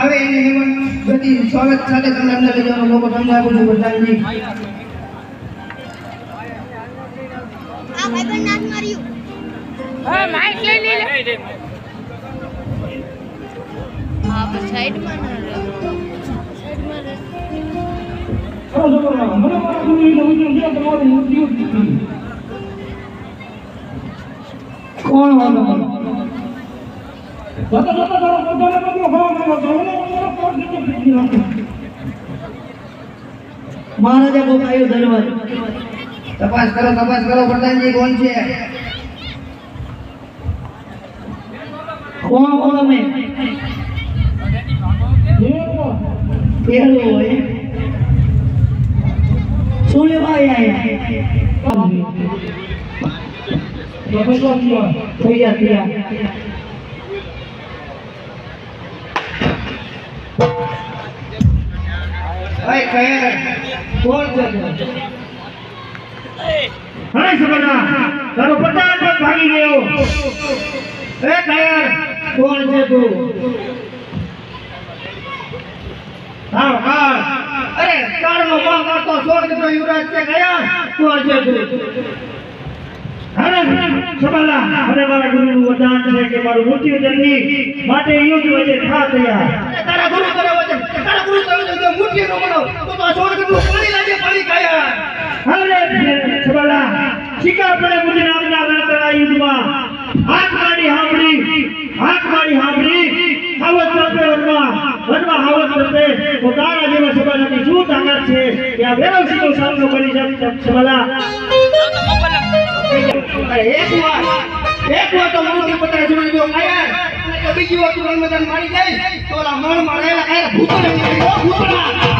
આવે એની હેવન ગતિ સ્વાગત સાથે તમને અંદર લઈ જવાનો મોકો તમને આપું છું પ્રધાનજી. કોણ ભાઈબંધ હા? મહારાજા કોક આવ્યો તપાસ કરો તપાસ કરો પ્રધાનજી કોણ છે? કોણ કોણ અમે? પેલું હોય. શું લેવા આવ્યા થઈ ગયા થઈ ગયા ભાઈ કયા કોણ છે તું? હા સમજના તારો પચાસ પગ ભાગી ગયો એ કયા કોણ છે તું હા હા અરે તારનો માં કરતો સ્વર્ગ તો યુવરાજ છે કયા કોણ છે તું અરે સબલા મને મારા ગુરુનું વરદાન છે કે મારું મૃત્યુ જલ્દી માટે યુદ્ધ વચ્ચે થા તૈયાર અરે તારા ગુરુ કરે વચન તારા ગુરુ કરે વચન કે મૂર્તિ નો બનો તો તો સ્વર્ગ નું પાણી લાગે પાણી કયા અરે સબલા શિકાર પડે મુજે નામના રણતરા યુદ્ધમાં હાથ મારી હાંભળી હાથ મારી હાંભળી હાવત કરતે વનમાં વનમાં હાવત કરતે તો તારા જેવા સબલાની શું તાકાત છે કે આ વેરવસીનો સામનો કરી શકે સબલા અરે એક વાર એક વાર તો મૂર્તિ પતરા જોડી દો કયા તો બીજી વાર તું રણમેદાન મારી જાય તો ઓલા મણમાં રહેલા કયા ભૂતો ને ભૂતડા